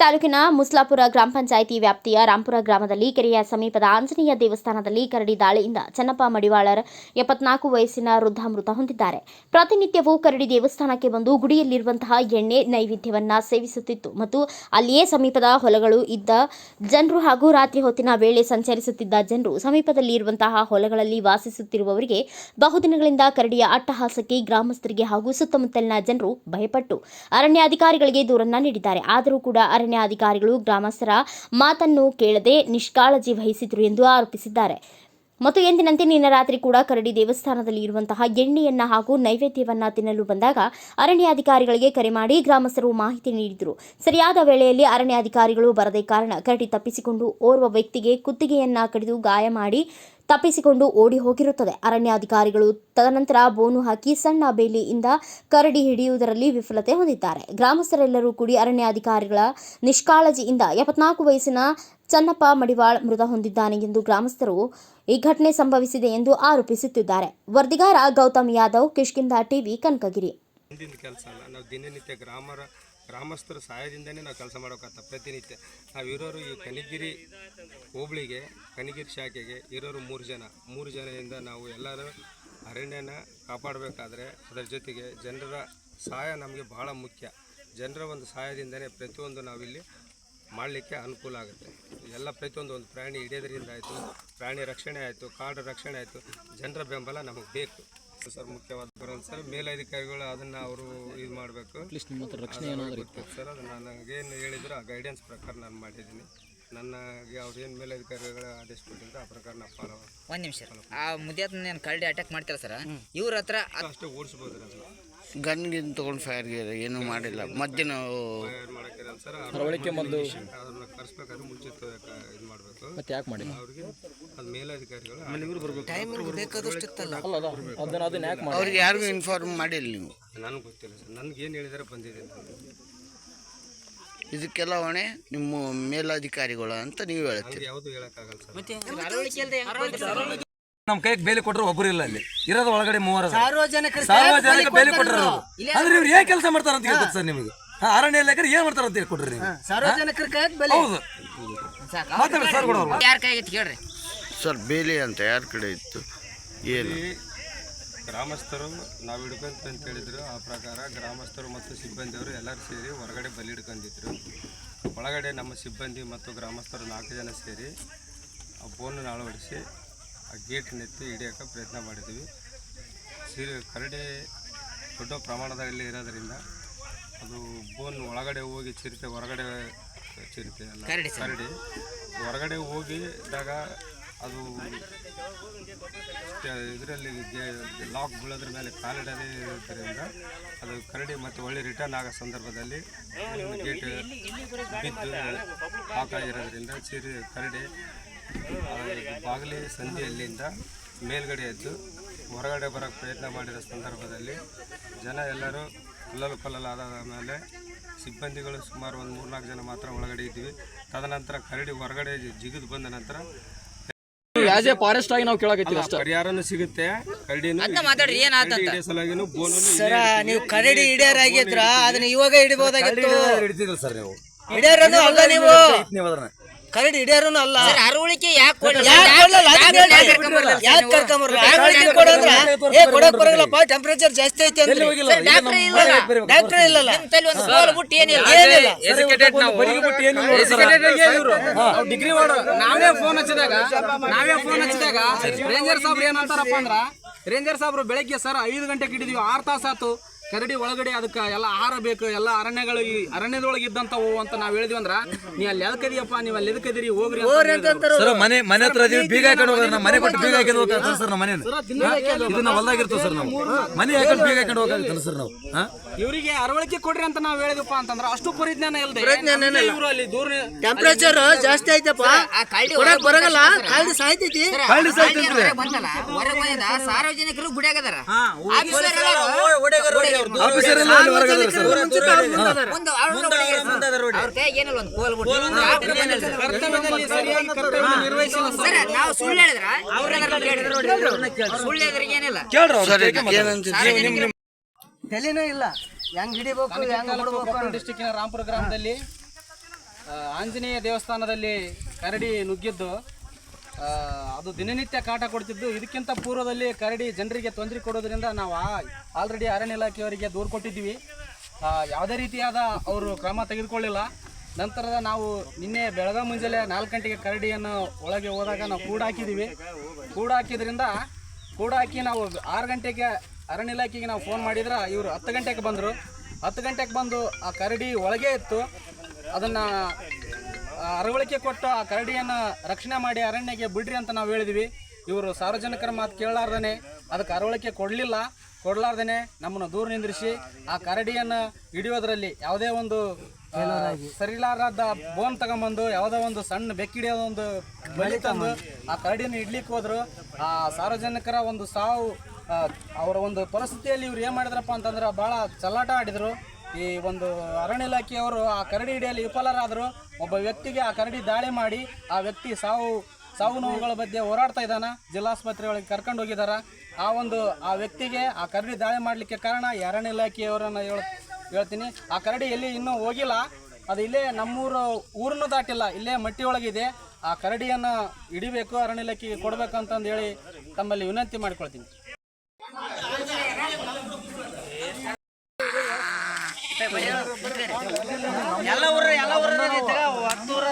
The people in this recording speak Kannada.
ತಾಲೂಕಿನ ಮುಸ್ಲಾಪುರ ಗ್ರಾಮ ಪಂಚಾಯಿತಿ ವ್ಯಾಪ್ತಿಯ ರಾಂಪುರ ಗ್ರಾಮದಲ್ಲಿ ಕೆರೆಯ ಸಮೀಪದ ಆಂಜನೇಯ ದೇವಸ್ಥಾನದಲ್ಲಿ ಕರಡಿ ದಾಳಿಯಿಂದ ಚನ್ನಪ್ಪ ಮಡಿವಾಳರ್ ಎಪ್ಪತ್ನಾಲ್ಕು ವಯಸ್ಸಿನ ವೃದ್ಧ ಮೃತ ಹೊಂದಿದ್ದಾರೆ. ಪ್ರತಿನಿತ್ಯವೂ ಕರಡಿ ದೇವಸ್ಥಾನಕ್ಕೆ ಬಂದು ಗುಡಿಯಲ್ಲಿರುವಂತಹ ಎಣ್ಣೆ, ನೈವೇದ್ಯವನ್ನ ಸೇವಿಸುತ್ತಿತ್ತು ಮತ್ತು ಅಲ್ಲಿಯೇ ಸಮೀಪದ ಹೊಲಗಳು ಇದ್ದ ಜನರು ಹಾಗೂ ರಾತ್ರಿ ಹೊತ್ತಿನ ವೇಳೆ ಸಂಚರಿಸುತ್ತಿದ್ದ ಜನರು ಸಮೀಪದಲ್ಲಿ ಇರುವಂತಹ ಹೊಲಗಳಲ್ಲಿ ವಾಸಿಸುತ್ತಿರುವವರಿಗೆ ಬಹುದಿನಗಳಿಂದ ಕರಡಿಯ ಅಟ್ಟಹಾಸಕ್ಕೆ ಗ್ರಾಮಸ್ಥರಿಗೆ ಹಾಗೂ ಸುತ್ತಮುತ್ತಲಿನ ಜನರು ಭಯಪಟ್ಟು ಅರಣ್ಯಾಧಿಕಾರಿಗಳಿಗೆ ದೂರನ್ನ ನೀಡಿದ್ದಾರೆ. ಆದರೂ ಕೂಡ ಅರಣ್ಯಾಧಿಕಾರಿಗಳು ಗ್ರಾಮಸ್ಥರ ಮಾತನ್ನು ಕೇಳದೆ ನಿಷ್ಕಾಳಜಿ ವಹಿಸಿದ್ರು ಎಂದು ಆರೋಪಿಸಿದ್ದಾರೆ. ಮತ್ತು ಎಂದಿನಂತೆ ನಿನ್ನೆ ರಾತ್ರಿ ಕೂಡ ಕರಡಿ ದೇವಸ್ಥಾನದಲ್ಲಿ ಇರುವಂತಹ ಎಣ್ಣೆಯನ್ನ ಹಾಗೂ ನೈವೇದ್ಯವನ್ನ ತಿನ್ನಲು ಬಂದಾಗ ಅರಣ್ಯಾಧಿಕಾರಿಗಳಿಗೆ ಕರೆ ಮಾಡಿ ಗ್ರಾಮಸ್ಥರು ಮಾಹಿತಿ ನೀಡಿದರು. ಸರಿಯಾದ ವೇಳೆಯಲ್ಲಿ ಅರಣ್ಯಾಧಿಕಾರಿಗಳು ಬರದೇ ಕಾರಣ ಕರಡಿ ತಪ್ಪಿಸಿಕೊಂಡು ಓರ್ವ ವ್ಯಕ್ತಿಗೆ ಕುತ್ತಿಗೆಯನ್ನ ಕಡಿದು ಗಾಯ ಮಾಡಿ ತಪ್ಪಿಸಿಕೊಂಡು ಓಡಿ ಹೋಗಿರುತ್ತದೆ. ಅರಣ್ಯಾಧಿಕಾರಿಗಳು ತದನಂತರ ಬೋನು ಹಾಕಿ ಸಣ್ಣ ಬೇಲಿಯಿಂದ ಕರಡಿ ಹಿಡಿಯುವುದರಲ್ಲಿ ವಿಫಲತೆ ಹೊಂದಿದ್ದಾರೆ. ಗ್ರಾಮಸ್ಥರೆಲ್ಲರೂ ಕೂಡಿ ಅರಣ್ಯಾಧಿಕಾರಿಗಳ ನಿಷ್ಕಾಳಜಿಯಿಂದ ಎಪ್ಪತ್ನಾಲ್ಕು ವಯಸ್ಸಿನ ಚನ್ನಪ್ಪ ಮಡಿವಾಳ್ ಮೃತ ಹೊಂದಿದ್ದಾನೆ ಎಂದು ಗ್ರಾಮಸ್ಥರು ಈ ಘಟನೆ ಸಂಭವಿಸಿದೆ ಎಂದು ಆರೋಪಿಸುತ್ತಿದ್ದಾರೆ. ವರದಿಗಾರ ಗೌತಮ್ ಯಾದವ್ ಕಿಷ್ಕಿಂದ ಟಿವಿ, ಕನಕಗಿರಿ. ಗ್ರಾಮಸ್ಥರ ಸಹಾಯದಿಂದನೇ ನಾವು ಕೆಲಸ ಮಾಡೋಕತ್ತ ಪ್ರತಿನಿತ್ಯ. ನಾವು ಇರೋರು ಈ ಕನಿಗಿರಿ ಹೋಬಳಿಗೆ ಕನಿಗಿರಿ ಶಾಖೆಗೆ ಇರೋರು ಮೂರು ಜನ. ಮೂರು ಜನದಿಂದ ನಾವು ಎಲ್ಲರೂ ಅರಣ್ಯನ ಕಾಪಾಡಬೇಕಾದ್ರೆ ಅದರ ಜೊತೆಗೆ ಜನರ ಸಹಾಯ ನಮಗೆ ಬಹಳ ಮುಖ್ಯ. ಜನರ ಒಂದು ಸಹಾಯದಿಂದನೇ ಪ್ರತಿಯೊಂದು ನಾವಿಲ್ಲಿ ಮಾಡಲಿಕ್ಕೆ ಅನುಕೂಲ ಆಗುತ್ತೆ. ಎಲ್ಲ ಪ್ರತಿಯೊಂದು ಒಂದು ಪ್ರಾಣಿ ಹಿಡಿಯೋದ್ರಿಂದ ಆಯಿತು, ಪ್ರಾಣಿ ರಕ್ಷಣೆ ಆಯಿತು, ಕಾಡು ರಕ್ಷಣೆ ಆಯಿತು, ಜನರ ಬೆಂಬಲ ನಮಗೆ ಬೇಕು. ಸರ್ ಮುಖ್ಯವಾದ ಕಾರಣ ಸರ್ ಮೇಲಧಿಕಾರಿಗಳು ಅದನ್ನ ಅವರು ಇದು ಮಾಡಬೇಕು. ಸರ್ ಅದು ನನಗೇನು ಹೇಳಿದ್ರು ಆ ಗೈಡೆನ್ಸ್ ಪ್ರಕಾರ ನಾನು ಮಾಡಿದ್ದೀನಿ. ನನಗೆ ಅವ್ರು ಏನು ಮೇಲಧಿಕಾರಿಗಳ ಆದೇಶ ಕೊಟ್ಟಿದ್ರು ಆ ಪ್ರಕಾರ ನಾನು ಫಾಲೋ ಒಂದು ನಿಮಿಷ. ಆ ಮುದ್ದೆ ಏನು ಕರಡಿ ಅಟ್ಯಾಕ್ ಮಾಡ್ತಾರೆ ಸರ್? ಇವ್ರ ಹತ್ರ ಅಷ್ಟೇ ಓಡಿಸ್ಬೋದು ಅದನ್ನು ಗನ್ ಗಿನ್ ತಗೊಂಡು ಫೈರ್ ಗೀರ್ ಏನೂ ಮಾಡಿಲ್ಲ. ಮಧ್ಯಾಹ್ನ ಫೈರ್ ಮಾಡೋಕ್ಕಿರಲ್ಲ ಸರ್ ನಡವಳಿಕೆ ಮೊದಲು ಅದನ್ನು ಕರೆಸ್ಬೇಕಾದ್ರೆ ಮುಂಚಿತ ಇದು ಮಾಡಬೇಕು? ಮತ್ತೆ ಯಾಕೆ ಮಾಡಿಲ್ಲ? ಅವ್ರಿಗೆ ಅದು ಮೇಲಧಿಕಾರಿಗಳು ಇವ್ರು ಬರಬೇಕು. ಬೇಕಾದಷ್ಟಿತ್ತಲ್ಲ ಅದನ್ನ ಅದನ್ನ ಯಾಕೆ ಮಾಡಿ ಅವ್ರಿಗೆ ಯಾರಿಗೂ ಇನ್ಫಾರ್ಮ್ ಮಾಡಿಲ್ಲ ನೀವು. ನನಗೆ ಗೊತ್ತಿಲ್ಲ ಸರ್. ನನಗೆ ಏನು ಹೇಳಿದಾರೆ ಬಂದಿದೆ ಇದಕ್ಕೆಲ್ಲ ಹೊಣೆ ನಿಮ್ಮ ಮೇಲಧಿಕಾರಿಗಳು ಅಂತ ನೀವು ಹೇಳ್ತೀರಿ ಯಾವುದು ಹೇಳೋಕ್ಕಾಗಲ್ಲ ಸರ್. ಅರವಳಿಕೆ ಅಲ್ದೆ ನಮ್ ಕೈಗೆ ಬೇಲಿ ಕೊಟ್ಟರು ಒಬ್ಬರು ಇಲ್ಲ ಅಲ್ಲಿ. ಇರೋದು ಒಳಗಡೆ ಮೂವರು. ಸಾರ್ವಜನಿಕ ಬೇಲಿ ಕೊಟ್ಟರು ಅಂದ್ರೆ ಇವ್ರು ಏನ್ ಕೆಲಸ ಮಾಡ್ತಾರ ಅಂತ ಗೊತ್ತು ಸರ್ ನಿಮಗೆ? ಅರಣ್ಯ ಇಲಾಖೆ ಏನ್ ಮಾಡ್ತಾರ ಅಂತ ಹೇಳಿ ಕೊಡ್ರಿ ನೀವು ಸಾರ್ವಜನಿಕರ ಹೌದು. ಮಾತಾಡಿ ಸರ್ ಕೈಗೆ ಕೇಳ್ರಿ ಸರ್ ಬೇಲಿ ಅಂತ ಯಾರ ಕಡೆ ಇತ್ತು? ಏನು? ಗ್ರಾಮಸ್ಥರು ನಾವು ಹಿಡ್ಕೊಂತ ಅಂತ ಹೇಳಿದ್ರು. ಆ ಪ್ರಕಾರ ಗ್ರಾಮಸ್ಥರು ಮತ್ತು ಸಿಬ್ಬಂದಿಯವರು ಎಲ್ಲರೂ ಸೇರಿ ಹೊರಗಡೆ ಬಲಿ ಹಿಡ್ಕೊಂಡಿದ್ರು. ಒಳಗಡೆ ನಮ್ಮ ಸಿಬ್ಬಂದಿ ಮತ್ತು ಗ್ರಾಮಸ್ಥರು ನಾಲ್ಕು ಜನ ಸೇರಿ ಆ ಫೋನನ್ನು ಅಳವಡಿಸಿ ಆ ಗೇಟ್ನೆತ್ತಿ ಹಿಡಿಯೋಕೆ ಪ್ರಯತ್ನ ಮಾಡಿದ್ವಿ ಸೀರೆ ಕರಡಿ ದೊಡ್ಡ ಪ್ರಮಾಣದಲ್ಲಿ ಇರೋದರಿಂದ ಅದು ಬೋನ್ ಒಳಗಡೆ ಹೋಗಿ ಚಿರತೆ ಹೊರಗಡೆ ಚಿರತೆ ಅಲ್ಲ ಕರಡಿ. ಹೊರಗಡೆ ಹೋಗಿ ಇದ್ದಾಗ ಅದು ಇದರಲ್ಲಿ ಲಾಕ್ ಬೀಳೋದ್ರ ಮೇಲೆ ಕಾಲಿಡದೇ ಇರೋದ್ರಿಂದ ಅದು ಕರಡಿ ಮತ್ತು ಒಳ್ಳೆ ರಿಟರ್ನ್ ಆಗೋ ಸಂದರ್ಭದಲ್ಲಿ ಗೇಟ್ ಬಿದ್ದು ಹಾಕಾಗಿರೋದ್ರಿಂದ ಸೀರೆ ಕರಡಿ ಬಾಗಿಲಿ ಅಲ್ಲಿಂದ ಮೇಲ್ಗಡೆ ಎದ್ದು ಹೊರಗಡೆ ಬರೋಕ್ಕೆ ಪ್ರಯತ್ನ ಮಾಡಿರೋ ಸಂದರ್ಭದಲ್ಲಿ ಜನ ಎಲ್ಲರೂ ಕಲ್ಲಲು ಕಲ್ಲಲಾದ ಮೇಲೆ ಸಿಬ್ಬಂದಿಗಳು ಸುಮಾರು ಒಂದು ಮೂರ್ನಾಲ್ಕು ಜನ ಮಾತ್ರ ಒಳಗಡೆ ಇದ್ವಿ ತದನಂತರ ಕರಡಿ ಹೊರಗಡೆ ಜಿಗಿದು ಬಂದ ನಂತರ ಆಸ್ ಎ ಫಾರೆಸ್ಟ್ ಆಗಿ ನಾವು ಕೇಳಕತ್ತೀವಿ ಅಷ್ಟೇ. ಪರಿಹಾರನೂ ಸಿಗುತ್ತೆ ಕರಡಿನೂ ಅದ್ನ ಮಾತಾಡ್ರಿ ಏನಾತಂತ ಹಿಡಿಯೋ ಸಲುವಾಗಿನೂ ಬೋನನ್ನು ಸರ ನೀವು ಕರಡಿ ಹಿಡಿಯರಾಗಿದ್ರ ಅದನ್ನ ಇವಾಗ ಹಿಡಿಬಹುದಾಗಿತ್ತು ಹಿಡಿತಿದ್ರು ಸರ್ ನೀವು. ಹಿಡಿಯರನು ಅಲ್ಲ ನೀವು? ನೀವು ಅದನ್ನ ಕರಡಿ ಹಿಡಿಯರನು ಅಲ್ಲ. ಸರ್ ಅರವಳಿಕೆ ಯಾಕೆ. ಕರ್ಕೊಂಬರ್ಲ? ಅರವಳಿಕೆ ಏ ಕೊಡಕ್ ಬರಲ್ಲಪ್ಪ ಟೆಂಪರೇಚರ್ ಜಾಸ್ತಿ ಐತಿ ಅಂದ್ರೆ. ಸರ್, ಡಾಕ್ಟ್ರ್ ಇಲ್ಲಲ್ಲ? ಡಾಕ್ಟರ್ ಇಲ್ಲಲ್ಲ? ನಿಮ್ ತಲೆ ಒಂದು ಗೋಲ್ ಬಿಟ್ಟು ಏನಿಲ್ಲ? ಏನಿಲ್ಲ. ಡಿಗ್ರಿ ನಾವೇ ಫೋನ್ ಹಚ್ಚಿದಾಗ ನಾವೇ ಫೋನ್ ಹಚ್ಚಿದಾಗ ರೇಂಜರ್ ಸಾಬ್ರು ಏನಂತಾರಪ್ಪ ಅಂದ್ರ ರೇಂಜರ್ ಸಾಬ್ರು ಬೆಳಗ್ಗೆ ಸರ್ ಐದು ಗಂಟೆಗೆ ಇಟ್ಟಿದೀವಿ ಆರ್ ತಾಸು ಆತು. ಕರಡಿ ಒಳಗಡೆ ಅದಕ್ಕೆ ಎಲ್ಲ ಆಹಾರ ಬೇಕು ಎಲ್ಲ ಅರಣ್ಯಗಳು ಈ ಅರಣ್ಯದೊಳಗೆ ಇದ್ದಂತವು ಅಂತ ನಾವ್ ಹೇಳಿದ್ವಿ ಅಂದ್ರ ನೀ ಅಲ್ಲಿ ಎದಕದಿಯಪ್ಪ ನೀವು ಅಲ್ಲಿ ಎದಕದಿರಿ ಹೋಗ್ರಿ ಅಂತ ಹೇಳಿದ್ರು. ಸರ್ ಮನೆ ಮನೆ ಹತ್ರ ಬೀಗ ಹಾಕೊಂಡು ಹೋಗೋದು ನಮ್ಮ ಮನೆ ಕೊಟ್ಟು ಬೀಗ ಹಾಕೊಂಡು ಹೋಗ್ತಾರೆ ಸರ್ ನಮ್ಮ ಮನೆ ಇದು ನಾವು ಹೊಲ್ದಾಗಿರ್ತೀವಿ ಸರ್ ನಾವು. ಮನೆ ಹಾಕೊಂಡು ಬೀಗ ಹಾಕೊಂಡು ಹೋಗ್ತಾರೆ ಸರ್ ನಾವು. ಹಾ? ಇವರಿಗೆ ಅರವಳಿಕೆ ಕೊಡ್ರಿ ಅಂತ ನಾವ್ ಹೇಳಿದಪ್ಪ ಅಂತಂದ್ರೆ ಅಷ್ಟು ಪರಿಜ್ಞಾನ ಇಲ್ದೆ. ಇವರು ಅಲ್ಲಿ ದೂರ ಟೆಂಪರೇಚರ್ ಜಾಸ್ತಿ ಐತಪ್ಪ ಕೊಡಕ್ ಬರಗಲ್ಲ. ಕಾಲ್ದು ಸಾಯ್ತೈತಿ. ಕಳ್ಳಿ ಸಾಯ್ತೈತ್ರಿ. ಸಾರ್ವಜನಿಕರು ಗುಡಿಯಾಗದಾರ. ಆಫೀಸರ್ ಎಲ್ಲ ಅಲ್ಲಿ ಸರ್. ಒಂದು ಕೈಗೆ ಏನಿಲ್ಲ ಒಂದು ಕೋಲ್ ಬಿಟ್ಟು. ಕರ್ತವ್ಯದಲ್ಲಿ ಸರಿಯಾಗಿ ಕರ್ತವ್ಯ ನಿರ್ವಹಿಸಿಲ್ಲ ಸರ್. ಸರ್ ನಾವು ಸುಳ್ಳು ಹೇಳಿದ್ರ? ಸುಳ್ಳು ಹೇಳಿದ್ರೆ ಏನಿಲ್ಲ. ಕೇಳ್ರಿ ಅವ್ರು. ಏನಂತ ತಲೆನೂ ಇಲ್ಲ. ಹೆಂಗ್ ಹಿಡಿಬೇಕು ಹೆಂಗ್ ಡಿಸ್ಟಿಕ್ಕಿನ ರಾಮಪುರ ಗ್ರಾಮದಲ್ಲಿ ಆ, ಆಂಜನೇಯ ದೇವಸ್ಥಾನದಲ್ಲಿ ಕರಡಿ ನುಗ್ಗಿದ್ದು ಆ, ಅದು ದಿನನಿತ್ಯ ಕಾಟ ಕೊಡ್ತಿದ್ದು. ಇದಕ್ಕಿಂತ ಪೂರ್ವದಲ್ಲಿ ಕರಡಿ ಜನರಿಗೆ ತೊಂದರೆ ಕೊಡೋದ್ರಿಂದ ನಾವು ಆಲ್ರೆಡಿ ಅರಣ್ಯ ಇಲಾಖೆಯವರಿಗೆ ದೂರು ಕೊಟ್ಟಿದ್ದೀವಿ. ಆ, ಯಾವುದೇ ರೀತಿಯಾದ ಅವರು ಕ್ರಮ ತೆಗೆದುಕೊಳ್ಳಿಲ್ಲ. ನಂತರದ ನಾವು ನಿನ್ನೆ ಬೆಳಗ್ಗೆ ಮುಂಜಾನೆ ನಾಲ್ಕು ಗಂಟೆಗೆ ಕರಡಿಯನ್ನು ಒಳಗೆ ಹೋದಾಗ ನಾವು ಕೂಡ ಹಾಕಿದ್ದೀವಿ ಕೂಡ ಹಾಕಿದ್ರಿಂದ ಕೂಡ ಹಾಕಿ ನಾವು ಆರು ಗಂಟೆಗೆ ಅರಣ್ಯ ಇಲಾಖೆಗೆ ನಾವು ಫೋನ್ ಮಾಡಿದ್ರೆ ಇವರು ಹತ್ತು ಗಂಟೆಗೆ ಬಂದರು. ಹತ್ತು ಗಂಟೆಗೆ ಬಂದು ಆ ಕರಡಿ ಒಳಗೆ ಇತ್ತು ಅದನ್ನು ಅರವಳಿಕೆ ಕೊಟ್ಟು ಆ ಕರಡಿಯನ್ನು ರಕ್ಷಣೆ ಮಾಡಿ ಅರಣ್ಯಕ್ಕೆ ಬಿಡ್ರಿ ಅಂತ ನಾವು ಹೇಳಿದ್ವಿ. ಇವರು ಸಾರ್ವಜನಿಕರ ಮಾತು ಕೇಳಲಾರ್ದೇ ಅದಕ್ಕೆ ಅರವಳಿಕೆ ಕೊಡಲಿಲ್ಲ. ಕೊಡಲಾರ್ದೇ ನಮ್ಮನ್ನು ದೂರ ನಿಂದ್ರಿಸಿ ಆ ಕರಡಿಯನ್ನು ಹಿಡಿಯೋದ್ರಲ್ಲಿ ಯಾವುದೇ ಒಂದು ಸರಿಲಾರದ ಬೋನ್ ತಗೊಂಬಂದು ಯಾವುದೋ ಒಂದು ಸಣ್ಣ ಬೆಕ್ಕಿಡಿಯೋದೊಂದು ಬಲಿ ತಂದು ಆ ಕರಡಿಯನ್ನು ಇಡ್ಲಿಕ್ಕೆ ಹೋದ್ರು. ಆ ಸಾರ್ವಜನಿಕರ ಒಂದು ಸಾವು ಅವರ ಒಂದು ಪರಿಸ್ಥಿತಿಯಲ್ಲಿ ಇವ್ರು ಏನು ಮಾಡಿದ್ರಪ್ಪ ಅಂತಂದ್ರೆ ಭಾಳ ಚಲ್ಲಾಟ ಆಡಿದರು. ಈ ಒಂದು ಅರಣ್ಯ ಇಲಾಖೆಯವರು ಆ ಕರಡಿ ಹಿಡಿಯಲ್ಲಿ ವಿಫಲರಾದರು. ಒಬ್ಬ ವ್ಯಕ್ತಿಗೆ ಆ ಕರಡಿ ದಾಳಿ ಮಾಡಿ ಆ ವ್ಯಕ್ತಿ ಸಾವು ಸಾವು ನೋವುಗಳ ಬಗ್ಗೆ ಹೋರಾಡ್ತಾ ಇದ್ದಾನೆ. ಜಿಲ್ಲಾಸ್ಪತ್ರೆ ಒಳಗೆ ಕರ್ಕೊಂಡು ಹೋಗಿದ್ದಾರೆ. ಆ ಒಂದು, ಆ ವ್ಯಕ್ತಿಗೆ ಆ ಕರಡಿ ದಾಳಿ ಮಾಡಲಿಕ್ಕೆ ಕಾರಣ ಈ ಅರಣ್ಯ ಇಲಾಖೆಯವರನ್ನ ಹೇಳ, ಹೇಳ್ತೀನಿ. ಆ ಕರಡಿ ಎಲ್ಲಿ ಇನ್ನೂ ಹೋಗಿಲ್ಲ. ಅದು ಇಲ್ಲೇ ನಮ್ಮೂರು, ಊರನ್ನು ದಾಟಿಲ್ಲ, ಇಲ್ಲೇ ಮಟ್ಟಿ ಒಳಗಿದೆ ಆ ಕರಡಿಯನ್ನು ಹಿಡಿಬೇಕು, ಅರಣ್ಯ ಇಲಾಖೆಗೆ ಕೊಡಬೇಕಂತಂದು ಹೇಳಿ ತಮ್ಮಲ್ಲಿ ವಿನಂತಿ ಮಾಡ್ಕೊಳ್ತೀನಿ. ಎಲ್ಲ ಊರ ಎಲ್ಲ ಊರ ಹತ್ತು ಊರ